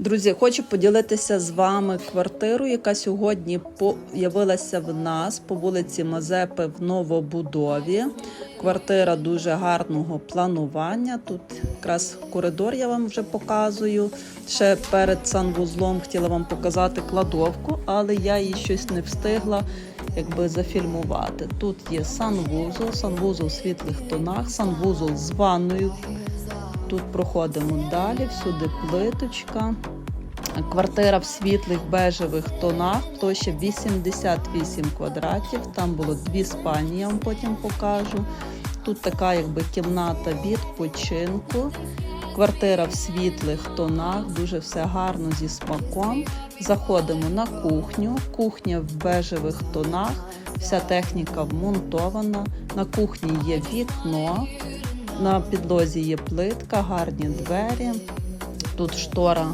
Друзі, хочу поділитися з вами квартирою, яка сьогодні появилася в нас по вулиці Мазепи в новобудові. Квартира дуже гарного планування. Тут якраз коридор я вам вже показую. Ще перед санвузлом хотіла вам показати кладовку, але я її щось не встигла якби зафільмувати. Тут є санвузол, санвузол в світлих тонах, санвузол з ванною. Тут проходимо далі, всюди плиточка. Квартира в світлих бежевих тонах, площа 88 квадратів. Там було дві спальні, я вам потім покажу. Тут така якби кімната відпочинку. Квартира в світлих тонах, дуже все гарно зі смаком. Заходимо на кухню. Кухня в бежевих тонах, вся техніка вмонтована. На кухні є вікно, на підлозі є плитка, гарні двері. Тут штора